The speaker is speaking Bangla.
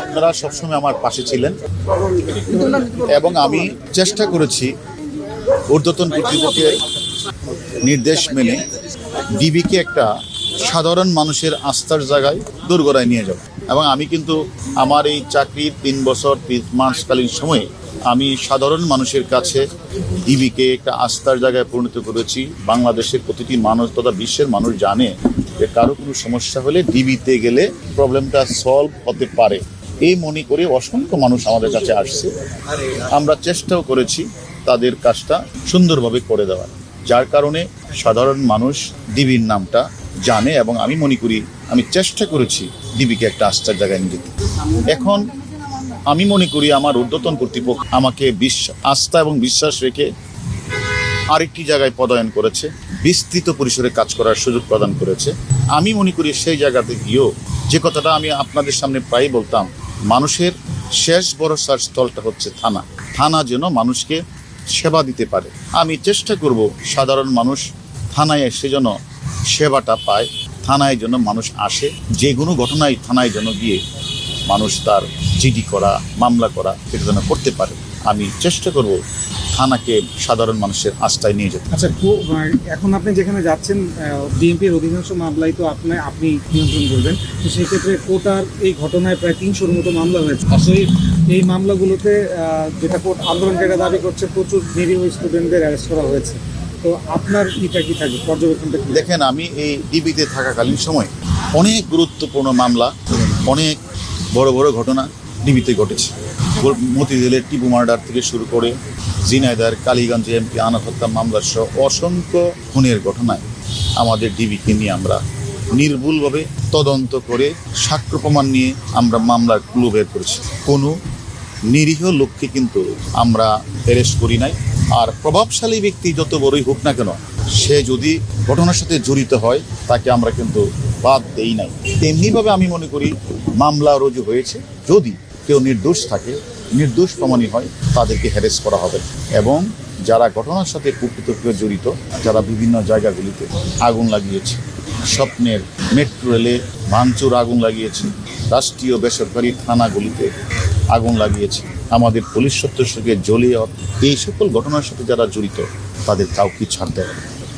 আপনারা সবসময় আমার পাশে ছিলেন। এবং আমি চেষ্টা করেছি ঊর্ধ্বতন কর্তৃপক্ষের নির্দেশ মেনে ডিবিকে একটা সাধারণ মানুষের আস্থার জায়গায় দুর্গড়ায় নিয়ে যাব। এবং আমি কিন্তু আমার এই চাকরির তিন বছর, তিন মাসকালীন সময়ে আমি সাধারণ মানুষের কাছে ডিবিকে একটা আস্থার জায়গায় পরিণত করেছি। বাংলাদেশের প্রতিটি মানুষ তথা বিশ্বের মানুষ জানে যে কারও কোনো সমস্যা হলে ডিবিতে গেলে প্রবলেমটা সলভ হতে পারে। এই মনে করে অসংখ্য মানুষ আমাদের কাছে আসছে। আমরা চেষ্টাও করেছি তাদের কাজটা সুন্দরভাবে করে দেওয়ার। যার কারণে সাধারণ মানুষ ডিবির নামটা জানে এবং আমি মনে করি, আমি চেষ্টা করেছি ডিবিকে একটা আস্থার জায়গায় নিয়ে যেতে। এখন আমি মনে করি আমার ঊর্ধ্বতন কর্তৃপক্ষ আমাকে বিশ্বাস আস্থা এবং বিশ্বাস রেখে আরেকটি জায়গায় পদায়ন করেছে, বিস্তৃত পরিসরে কাজ করার সুযোগ প্রদান করেছে। আমি মনে করি সেই জায়গাতে গিয়েও যে কথাটা আমি আপনাদের সামনে প্রায়ই বলতাম মানুষের শেষ ভরসার স্থলটা হচ্ছে থানা। থানা যেন মানুষকে সেবা দিতে পারে। আমি চেষ্টা করব সাধারণ মানুষ থানায় এসে যেন সেবাটা পায়। থানায় যেন মানুষ আসে। যে কোনো ঘটনায় থানায় যেন গিয়ে মানুষ তার জিডি করা, মামলা করা, এটা যেন করতে পারে। আমি চেষ্টা করব থানাকে সাধারণ মানুষের আস্থায় নিয়ে যেতে আচ্ছা এখন আপনি যেখানে যাচ্ছেন বিএনপির অধিকাংশ মামলাই তো আপনি আপনি নিয়ন্ত্রণ করবেন। তো সেই ক্ষেত্রে কোটার এই ঘটনায় প্রায় তিনশোর মতো মামলা হয়েছে। আসলে এই মামলাগুলোতে যেটা কোর্ট আন্দোলনকারীরা দাবি করছে প্রচুর নিরীহ স্টুডেন্টদের অ্যারেস্ট করা হয়েছে। তো আপনার এটা কি থাকে? পর্যবেক্ষণটা কি? দেখেন আমি এই ডিবিতে থাকাকালীন সময় অনেক গুরুত্বপূর্ণ মামলা অনেক বড় বড় ঘটনা ডিবিতে ঘটেছে। মতিঝিলের টিপু মার্ডার থেকে শুরু করে জিনাইদার কালীগঞ্জ এমপি আনার হত্যা মামলার সহ অসংখ্য খুনের ঘটনায় আমাদের ডিবিকে নিয়ে আমরা নির্ভুলভাবে তদন্ত করে সাক্ষ্য প্রমাণ নিয়ে আমরা মামলার ক্লু বের করেছি। কোনো নিরীহ লোককে কিন্তু আমরা অ্যারেস্ট করি নাই। আর প্রভাবশালী ব্যক্তি যত বড়ই হোক না কেন, সে যদি ঘটনার সাথে জড়িত হয়, তাকে আমরা কিন্তু বাদ দেই নাই। তেমনিভাবে আমি মনে করি মামলা রুজু হয়েছে। যদি কেউ নির্দোষ থাকে, নির্দোষ প্রমাণী হয়, তাদেরকে হ্যারেস করা হবে এবং যারা ঘটনার সাথে প্রকৃতভাবে জড়িত, যারা বিভিন্ন জায়গাগুলিতে আগুন লাগিয়েছে, স্বপ্নের মেট্রো রেলে ভাঙচুর আগুন লাগিয়েছে, রাষ্ট্রীয় বেসরকারি থানাগুলিতে আগুন লাগিয়েছে, আমাদের পুলিশ সদস্যকে জ্বলিয়ে এই সকল ঘটনার সাথে যারা জড়িত, তাদের কাউকে ছাড় দেওয়া।